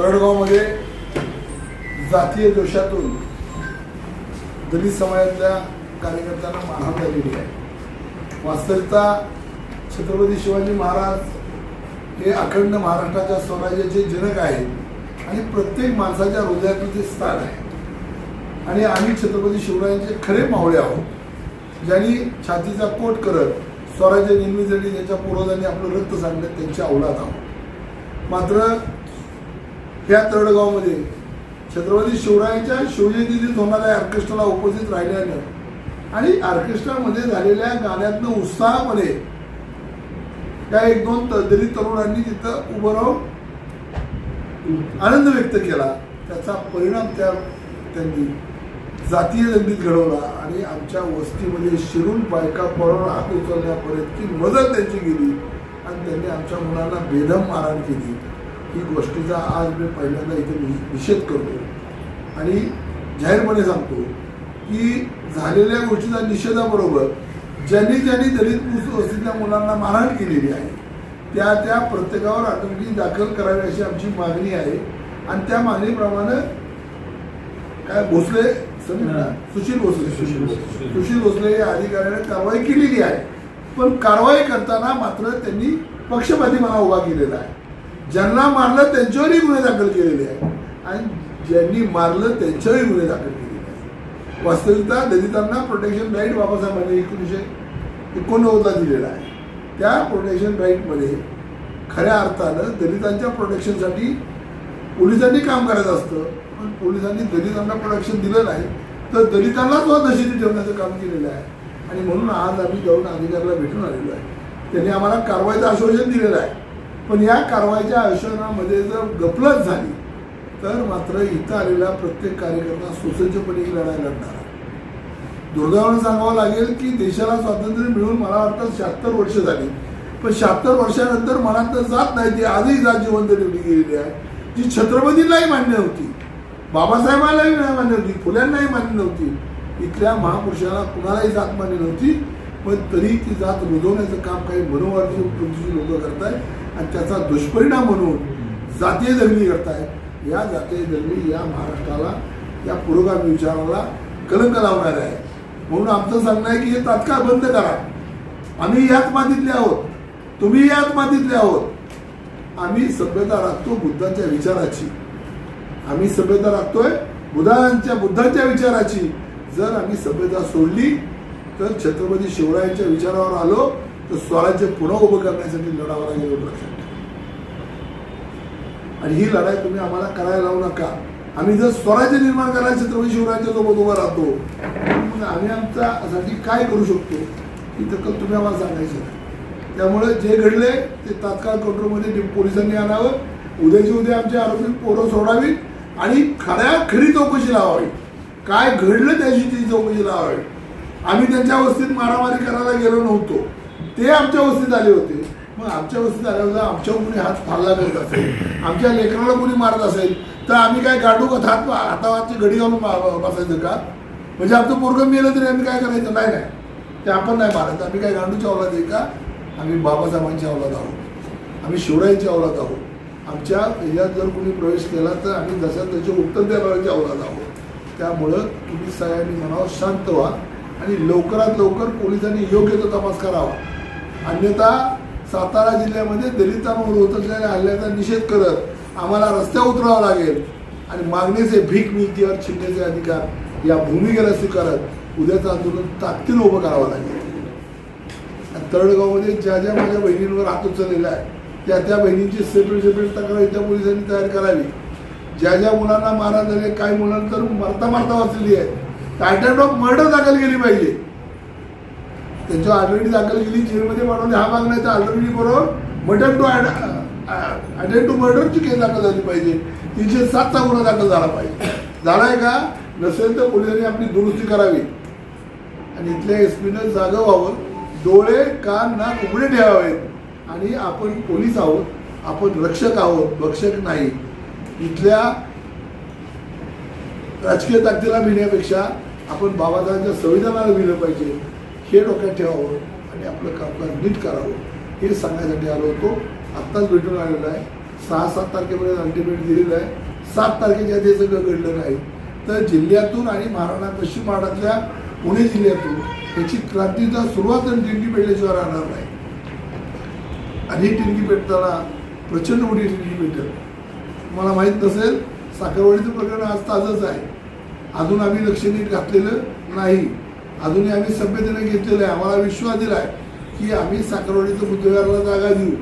तरडगावमध्ये जातीय दोषातून दलित समाजातल्या कार्यकर्त्यांना मारहाण झालेली आहे. वास्तविकता छत्रपती शिवाजी महाराज हे अखंड महाराष्ट्राच्या स्वराज्याचे जनक आहेत आणि प्रत्येक माणसाच्या हृदयातलं ते स्थान आहे. आणि आम्ही छत्रपती शिवरायांचे खरे मावळे आहोत ज्यांनी छातीचा कोट करत स्वराज्य निर्मितीसाठी ज्यांच्या पूर्वजांनी आपलं रक्त सांगण्यात त्यांच्या आवडात आहोत. मात्र ह्या तरडगावमध्ये छत्रपती शिवरायांच्या शिवजयंतीत होणाऱ्या ऑर्केस्ट्राला उपस्थित राहिल्यानं आणि ऑर्केस्ट्रामध्ये झालेल्या गाण्यातनं उत्साहामध्ये त्या एक दोन त- दलित तरुणांनी तिथं उभं राहून आनंद व्यक्त केला. त्याचा परिणाम त्या त्यांनी जातीय दंडीत घडवला आणि आमच्या वस्तीमध्ये शिरून बायका पोरावर हात उचलण्यापर्यंतची मदत त्यांची गेली आणि त्यांनी आमच्या मुलांना बेदम मारहाण केली. ही गोष्टीचा आज मी पहिल्यांदा इथे निषेध करतो. आणि जाहीरपणे सांगतो की झालेल्या गोष्टीचा निषेधाबरोबर ज्यांनी ज्यांनी दलित वस्तीतल्या मुलांना मारहाण केलेली आहे त्या त्या प्रत्येकावर अटकटी दाखल करावी अशी आमची मागणी आहे. आणि त्या मागणीप्रमाणे काय भोसले सुशील भोसले. सुशील भोसले या अधिकाऱ्याने कारवाई केलेली आहे. पण कारवाई करताना मात्र त्यांनी पक्षपातीपणा उभा केलेला आहे. ज्यांना मारलं त्यांच्यावरही गुन्हे दाखल केलेले आहेत. आणि ज्यांनी मारलं त्यांच्यावरही गुन्हे दाखल केलेले आहेत. वास्तविकता दलितांना प्रोटेक्शन राईट बाबासाहेबांनी एकोणीसशे एकोणनव्वदला दिलेला आहे. त्या प्रोटेक्शन राईटमध्ये खऱ्या अर्थानं दलितांच्या प्रोटेक्शनसाठी पोलिसांनी काम करायचं असतं. पण पोलिसांनी दलितांना प्रोटेक्शन दिलं नाही. तर दलितांना सुद्धा दहशती ठेवण्याचं काम केलेलं आहे. आणि म्हणून आज आम्ही जाऊन अधिकाऱ्याला भेटून आलेलो आहे. त्यांनी आम्हाला कारवाईचं आश्वासन दिलेलं आहे. पण या कारवाईच्या आश्वासनामध्ये जर गफलत झाली तर मात्र इथं आलेला प्रत्येक कार्यकर्ता सुसज्जपणे ही लढाई लढणार दुर्दैवानं सांगावं लागेल की देशाला स्वातंत्र्य मिळून मला वाटतं शहात्तर वर्ष झाली. पण शहात्तर वर्षानंतर मनात तर जात नाही ती आजही जात जिवंत ठेवली गेलेली आहे जी छत्रपतींनाही मान्य होती. बाबासाहेबांनाही नाही मान्य होती फुल्यांनाही मान्य नव्हती. इथल्या महापुरुषाला कुणालाही जात मान्य नव्हती पण तरी ती जात रुजवण्याचं काम काही मनोवादी वृत्तीची लोक करतायत. आणि त्याचा दुष्परिणाम म्हणून जातीय दंगली करतायत या जातीय दंगली या महाराष्ट्राला या पुरोगामी विचाराला कलंक लावणार आहे म्हणून आमचं सांगणं आहे की हे तात्काळ बंद करा. आम्ही याच मातीतले आहोत. तुम्ही याच मातीतले आहोत. आम्ही सभ्यता राखतो बुद्धांच्या विचाराची. आम्ही सभ्यता राखतोय बुद्धांच्या बुद्धांच्या विचाराची. जर आम्ही सभ्यता सोडली तर छत्रपती शिवरायांच्या विचारावर आलो तर स्वराज्य पुन्हा उभं करण्यासाठी लढावं लागेल एवढं लक्षात ठेवा. आणि ही लढाई तुम्ही आम्हाला करायला लावू नका. आम्ही जर स्वराज्य निर्माण करायला छत्रपती शिवरायांच्या सोबत उभं राहतो. मग आम्ही आमच्यासाठी काय करू शकतो? ही दखल तुम्ही आम्हाला सांगायची त्यामुळे जे घडले ते तात्काळ कंट्रोलमध्ये पोलिसांनी आणावं. उद्याची उद्या आमचे आरोपी पोरं सोडावी आणि खऱ्या खरी चौकशी लावावी. काय घडलं त्याची ती चौकशी लावावी. आम्ही त्यांच्या वस्तीत मारामारी करायला गेलो नव्हतो. ते आमच्या वस्तीत आले होते. मग आमच्या वस्तीत आल्यावर आमच्या आमच्यावर हात फाडला करत असेल. आमच्या लेकराला कुणी मारत असेल तर आम्ही काय गाडू का हात हातावरची घडी घालून बसायचं का? म्हणजे आमचं पोरगं मेलं तरी आम्ही काय करायचं? नाही नाही. ते आपण नाही मारायचं. आम्ही काय गांडूच्या अवलाद आहे का? आम्ही बाबासाहेबांची अवलाद आहोत. आम्ही शिवरायांची अवलाद आहोत. आमच्या याच्यात जर कोणी प्रवेश केला तर आम्ही जशा त्याचे उत्तर देणाऱ्याची अवलाद आहोत. त्यामुळं तुम्ही सगळ्यांनी म्हणावं शांत व्हा आणि लवकरात लवकर पोलिसांनी योग्य तो तपास करावा अन्यथा सातारा जिल्ह्यामध्ये दलितांवर होत असलेल्या हल्ल्याचा निषेध करत आम्हाला रस्त्यावर उतरावं लागेल. आणि मागणीचे भीक मिळतीवर छिंडण्याचे अधिकार या भूमिकेला स्वीकारत उद्याचं आंदोलन ताकदीनं उभं करावं लागेल. आणि तरडगावमध्ये ज्या ज्या माझ्या बहिणींवर हात उचललेला आहे त्या त्या बहिणींची सेपरेट सेपरेट तक्रार इथं पोलिसांनी तयार करावी. ज्या ज्या मुलांना मारा झाले काही मुलांना तर मरता मरता वाचलेली आहे. टायटन ऑफ मर्डर दाखल केली पाहिजे. त्यांच्या ऑलरेडी दाखल केली जेलमध्ये बनवली हा भाग नाही तर ऑलरेडी बरोबर मटन टू अटेंड टू मर्डरची केस दाखल झाली पाहिजे. तीनशे सातचा गुन्हा दाखल झाला पाहिजे. झालाय का? नसेल तर पोलिसांनी आपली दुरुस्ती करावी. आणि इथल्या एस पीनं जागं व्हावं. डोळे कान नाक उघडे ठेवावेत. आणि आपण पोलीस आहोत. आपण रक्षक आहोत. भक्षक नाही. इथल्या राजकीय ताकदीला भिण्यापेक्षा आपण बाबासाहेबांच्या संविधानाला भिलं पाहिजे. हे डोक्यात ठेवावं आणि आपलं कामकाज नीट करावं हे सांगण्यासाठी आलो होतो. आत्ताच भेटून आलेलो आहे. सहा सात तारखेपर्यंत अल्टिमेट दिलेलं आहे. सात तारखेच्या आधी सगळं घडलं नाही. तर जिल्ह्यातून आणि महाराणा पश्चिम महाराष्ट्रातल्या पुणे जिल्ह्यातून याची क्रांतीचा सुरुवात आणि दिंडी पेटल्याशिवाय राहणार नाही. आणि ही टिंगी पेटताना प्रचंड मोठी टिंगी पेटेल मला माहीत नसेल साखरवाडीचं प्रकरण आज ताजंच आहे. अजून आम्ही लक्ष नीट घातलेलं नाही. अजूनही आम्ही सभ्यतेने घेतलेलं आहे. आम्हाला विश्वास दिला आहे की आम्ही साखरवाडीचं बुद्धविहाराला जागा देऊ.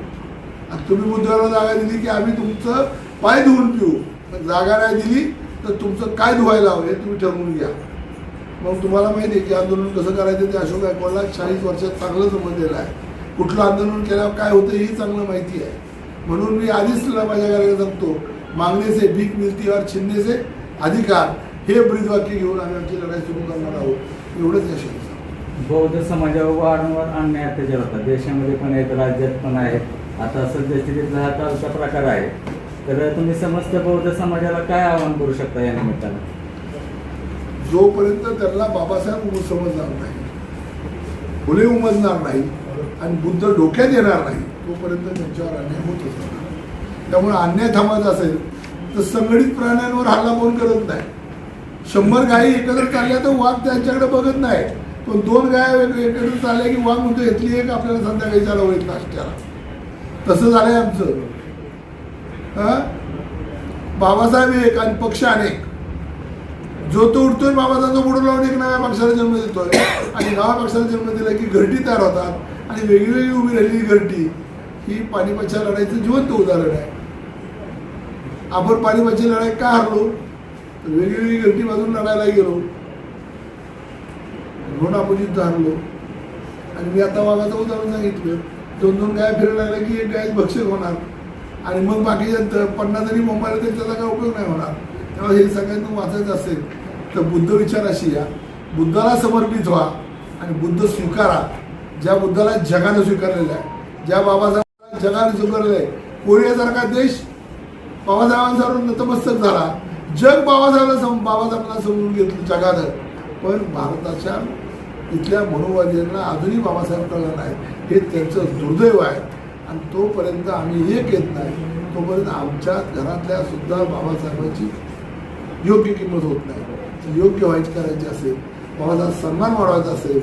आणि तुम्ही बुद्धविहाराला जागा दिली की आम्ही तुमचं पाय धुवून पिऊ. पण जागा नाही दिली तर तुमचं काय धुवायला हवं हे तुम्ही ठरवून घ्या. मग तुम्हाला माहिती आहे की आंदोलन कसं करायचं ते अशोक गायकवाडला चाळीस वर्षात चांगलं समजलेलं आहे. कुठलं आंदोलन केल्यावर काय होतं हे चांगलं माहिती आहे. म्हणून मी आधीच तुला माझ्या घराला सांगतो मागणीचे भीक मिळतीवर छिन्नेचे अधिकार हे ब्रीदवाक्य घेऊन आम्ही आमची लढाई सुरू करणार आहोत. एवढंच या शब्द बौद्ध समाजावर वारंवार अन्याय अत्याचार होतात. देशामध्ये पण आहेत राज्यात पण आहेत. आता सद्यस्थितीतला हा कालचा प्रकार आहे तर तुम्ही समस्त बौद्ध समाजाला काय आवाहन करू शकता या निमित्तानं? जोपर्यंत त्यांना बाबासाहेब समजणार नाही फुले उमजणार नाही आणि बुद्ध डोक्यात येणार नाही तोपर्यंत त्यांच्यावर अन्याय होतच राहणार त्यामुळे अन्याय थांबायचा असेल तर संघटित प्राण्यांवर हल्ला कोण करत नाही. शंभर गायी एकत्र चालल्या तर वाघ त्यांच्याकडे बघत नाही. पण दोन गाय एकत्र चालल्या की वाघ म्हणतो घेतली एक आपल्याला संध्याकाळी चालवं येत नाश्त्याला. तसं झालंय आमचं. हा? बाबासाहेब एक आणि पक्ष अनेक. जो तो उठतोय बाबासाहेबचा पुढे लावून एक नव्या पक्षाला जन्म देतोय. आणि नव्या पक्षाला जन्म दिला की घरटी तयार होतात. आणि वेगवेगळी उभी राहिलेली घरटी. ही पानिपतच्या लढाईचं जिवंत उदाहरण आहे. आपण पानिपतची लढाई का हरलो? वेगवेगळी घरटी बाजून लढायला गेलो. म्हणून अपोजित हरलो आणि मी आता वाघाचं उदाहरण सांगितलं. दोन दोन गाय फिरायला लागल्या की एक गाय भक्षक होणार. आणि मग बाकीच्या पन्नास जरी मुंबईला तरी त्याचा काय उपयोग नाही होणार. तेव्हा हे सगळ्यांना वाचायचं असेल तर बुद्ध विचाराशी या बुद्धाला समर्पित व्हा आणि बुद्ध स्वीकारा. ज्या बुद्धाला जगानं स्वीकारलेलं आहे ज्या बाबासाहेबांना जगाने स्वीकारलेलं आहे कोरियासारखा देश बाबासाहेबांसारून नतमस्तक झाला. जग बाबासाहेबांना सम बाबासाहेबांना समजून घेतलं जगानं. पण भारताच्या इथल्या मनोवाद्यांना अजूनही बाबासाहेब कळलं नाही. हे त्यांचं दुर्दैव आहे. आणि तोपर्यंत आम्ही एक येत नाही. तोपर्यंत आमच्या घरातल्या सुद्धा बाबासाहेबांची योग्य किंमत होत नाही. योग्य व्हायची करायची असेल बाबाचा सन्मान वाढवायचा असेल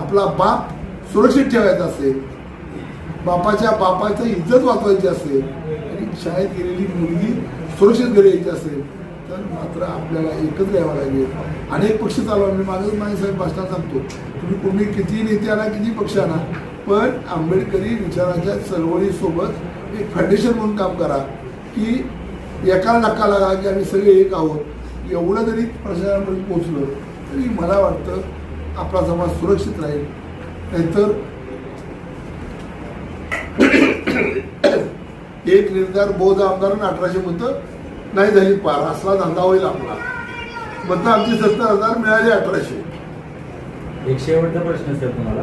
आपला बाप सुरक्षित ठेवायचा असेल बापाच्या बापाचं इज्जत वाचवायची असेल आणि शाळेत गेलेली मुलगी सुरक्षित घरी यायची असेल मात्र आपल्याला एकच घ्यावं लागेल. अनेक पक्ष चालवा. मी माझं माझ्यासाहेब भाषणात सांगतो. तुम्ही कोणी किती नेते आणा किती पक्ष आणा पण आंबेडकरी विचाराच्या चळवळीसोबत एक फाउंडेशन म्हणून काम करा की एका नका लागा की आम्ही सगळे एक आहोत. एवढं जरी प्रशासनापर्यंत पोचलं तरी मला वाटतं आपला समाज सुरक्षित राहील. नाहीतर एक निर्धार बौद्ध आमदारांना अठराशे मतं नाही झाली पार असला धंदा होईल आपला. मधनं आमची सत्तर हजार मिळाली अठराशे. एक शेवटचा प्रश्न सर तुम्हाला.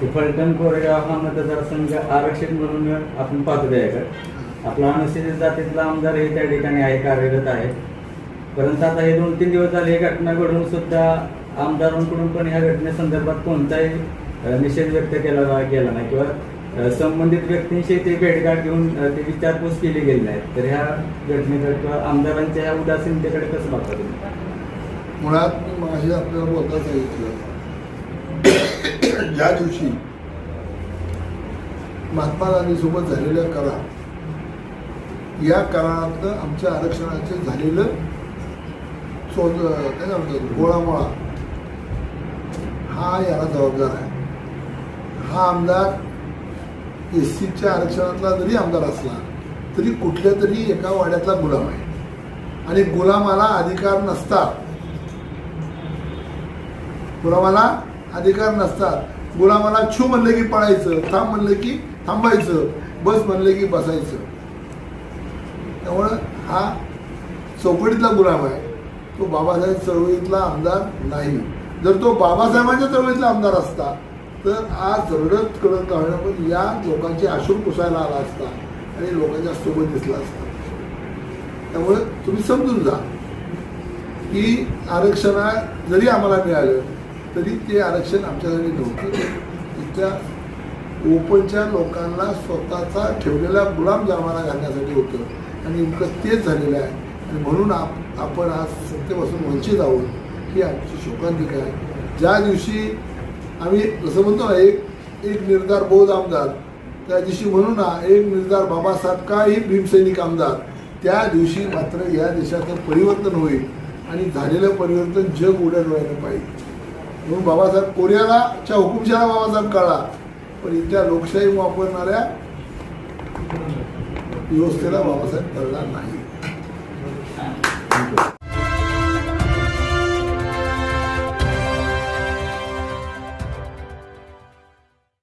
की फलटण कोरेगाव हा मतदारसंघ आरक्षित म्हणून आपण पाहतो का आपला अनुसूचित जातीतला आमदार हे त्या ठिकाणी आहे कार्यरत आहे. परंतु आता हे दोन तीन दिवस झाले ही घटना घडून सुद्धा आमदारांकडून पण ह्या घटनेसंदर्भात कोणताही निषेध व्यक्त केला गेला नाही. किंवा संबंधित व्यक्तींशी ते भेटघाट घेऊन ते विचारपूस केली गेली आहे. तर ह्या घटनेकडे किंवा आमदारांच्या ह्या उदासीनतेकडे कसं बघता तुम्ही? मुळात मी माझी आपल्याला बोलता सांगितलं ज्या दिवशी महात्मा गांधीसोबत झालेल्या करार या करारातनं आमच्या आरक्षणाचे झालेलं शोध काय म्हणतात गोळामोळा. हा याला जबाबदार आहे. हा आमदार एस सीच्या आरक्षणातला जरी आमदार असला तरी कुठल्या तरी एका वाड्यातला गुलाम आहे. आणि गुलामाला अधिकार नसतात. गुलामाला अधिकार नसतात. गुलामाला छू म्हणलं की पळायचं थांब म्हणलं की थांबायचं बस म्हणलं की बसायचं. त्यामुळं हा चौकटीतला गुलाम आहे. तो बाबासाहेब चळवळीतला आमदार नाही. जर तो बाबासाहेबांच्या चळवळीतला आमदार असता तर आज रडत कडत का पण या लोकांचे आशूर पुसायला आला असता आणि लोकांच्या सोबत दिसला असता. त्यामुळे तुम्ही समजून जा की आरक्षणा जरी आम्हाला मिळालं तरी ते आरक्षण आमच्यासाठी नव्हतं. इथल्या ओपनच्या लोकांना स्वतःचा ठेवलेला गुलामजामाना घालण्यासाठी होतं आणि नेमकं तेच झालेलं आहे. आणि म्हणून आप आपण आज सत्तेपासून वंचित आहोत ही आमची शोकांतिका आहे. ज्या दिवशी आम्ही जसं म्हणतो ना एक एक निर्धार बौद्ध आमदार त्या दिवशी म्हणू ना एक निर्धार बाबासाहेब काही भीमसैनिक आमदार त्या दिवशी मात्र या देशाचं परिवर्तन होईल आणि झालेलं परिवर्तन जग उड्या व्हायला पाहिजे म्हणून बाबासाहेब कोरियालाच्या हुकुमशाला बाबासाहेब काळा पण इथल्या लोकशाही वापरणाऱ्या व्यवस्थेला बाबासाहेब कळला नाही Thank you.